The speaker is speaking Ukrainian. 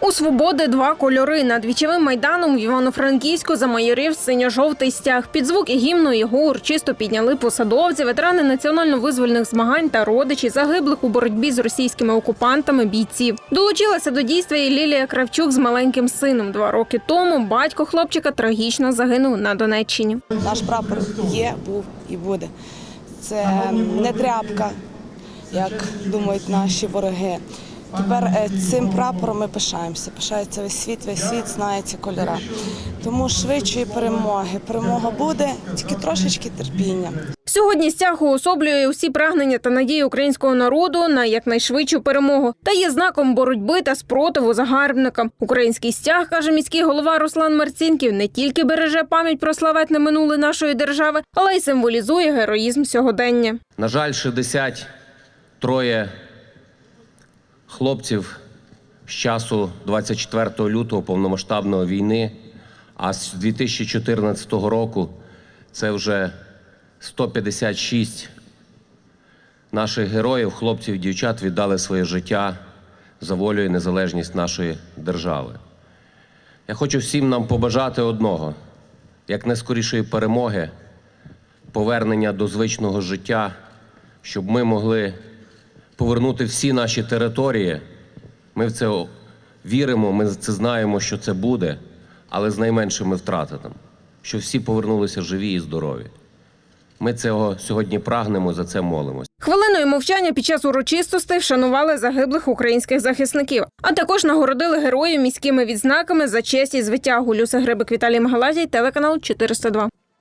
У свободи два кольори. Над вічовим майданом в Івано-Франківську замайорів синьо-жовтий стяг. Під звук і гімну його урочисто підняли посадовці, ветерани національно-визвольних змагань та родичі загиблих у боротьбі з російськими окупантами бійців. Долучилася до дійства і Лілія Кравчук з маленьким сином. Два роки тому батько хлопчика трагічно загинув на Донеччині. Наш прапор є, був і буде. Це не тряпка, як думають наші вороги. Тепер е, цим прапором ми пишаємося. Пишається весь світ, весь світ знає ці кольори. Тому швидшої перемоги. Перемога буде, тільки трошечки терпіння. Сьогодні стяг уособлює усі прагнення та надії українського народу на якнайшвидшу перемогу та є знаком боротьби та спротиву загарбникам. Український стяг, каже міський голова Руслан Марцінків, не тільки береже пам'ять про славетне минуле нашої держави, але й символізує героїзм сьогодення. На жаль, 63 хлопців з часу 24 лютого повномасштабної війни, а з 2014 року це вже 156 наших героїв, хлопців і дівчат віддали своє життя за волю і незалежність нашої держави. Я хочу всім нам побажати одного: як найскорішої перемоги, повернення до звичного життя, щоб ми могли повернути всі наші території. Ми в це віримо, ми це знаємо, що це буде, але з найменшими втратами, щоб всі повернулися живі і здорові. Ми цього сьогодні прагнемо, за це молимося. Хвилиною мовчання під час урочистостей вшанували загиблих українських захисників, а також нагородили героїв міськими відзнаками за честь і звитягу. Люся Грибик Віталій Магалазій, телеканал 402.